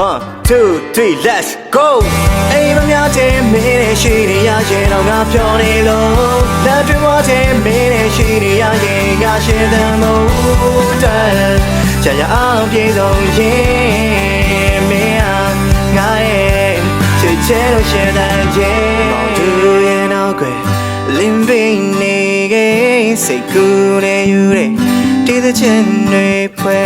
2 3 let's go အိမ်မများခြင်းမင်းနဲ့ရှိနေရရင်တော့ငါပြောနေလို့လက်တွေဝါခြင်းမင်းနဲ့ရှိနေရရင်ငါရှင်းတယ်လို့တဲ့ကြာရအောင်ပြေဆုံးရင်မင်းဟာငါရဲ့ချစ်ချဲလို့ရှင်းတယ်ခြင်းသူရဲ့နောက်ွယ်လင်းပင်နေခဲ့စိတ်ကူးနေယူတဲ့ဒီသချင်းတွေဖွဲ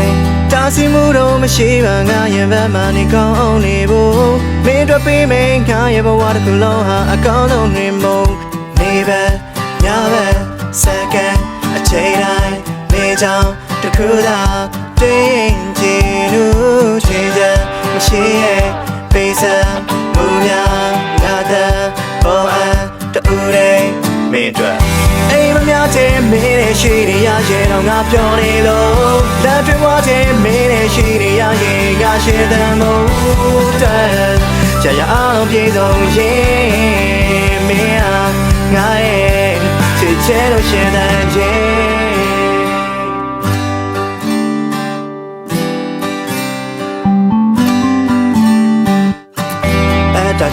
တာစီမှုတော့မရှိပါငါရင်ဘက်မှနေကောင်းနေဖို့မင်းတို့ပေးမင်းငါရဲ့ဘဝတစ်ခုလုံးဟာအကောင်းဆုံးနေမုံနေပဲညပဲစက္ကန့်အချိန်တိုင်းနေကြောင်တစ်ခုသာတွေ့ရင်ချင်လို့ချင်ချက်မရှိရဲ့ပေးစံမှုများငါတဲ့ဘောအန်တူတဲ့မင်းတို့အိမ်မများတဲ့မင်း နဲ့ရှိနေရရင်တော့ငါပြောနေလို့လက်တွေဝါတဲ့မင်းနဲ့ရှိနေရရင်ငါရှင်းတယ်မို့တဲ့ကြာရအောင်ပြေဆုံးရင်မင်းဟာငါရဲ့ချစ်ချဲလို့ရှင်းတ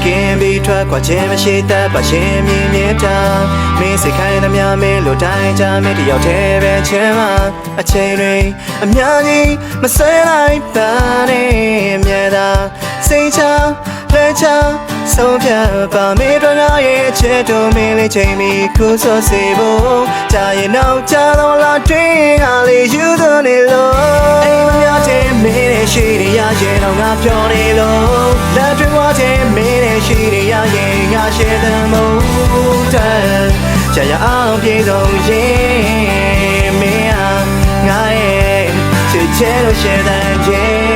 ကင်းပြီးထွက်ခွာခြင်းမရှိတတ်ပါရှင်မြင်မြင်တာမင်းစိတ်ခိုင်းသမျှမင်းလိုတိုင်းချမင်းတယောက်တည်းပဲချင်မှာအချိန်တွေအများကြီးမဆဲလိုက်ပါနဲ့မြဲတာစိတ်ချလဲချဆုံးဖြတ်ပါမင်းတို့ငါရဲ့အချက်တို့မင်းလေးချိန်ပြီးခုဆိုစေဖို့ကြာရင်တော့ကြာတော့လာတွင်းကလေးယူသွနေလို့အိမ်မများခြင်းမင်းနဲ့ရှိနေရရင်တော့ငါပြောနေလို့လက်တွေဝါခြင်းမင်းနဲ့ ရှိနေရရင်ငါရှင်းတယ်မို့တဲ့ကြာရအောင်ပြေဆုံးရင်မင်းဟာငါရဲ့ချစ်ချဲလို့ရှင်းတဲ့ခြင်း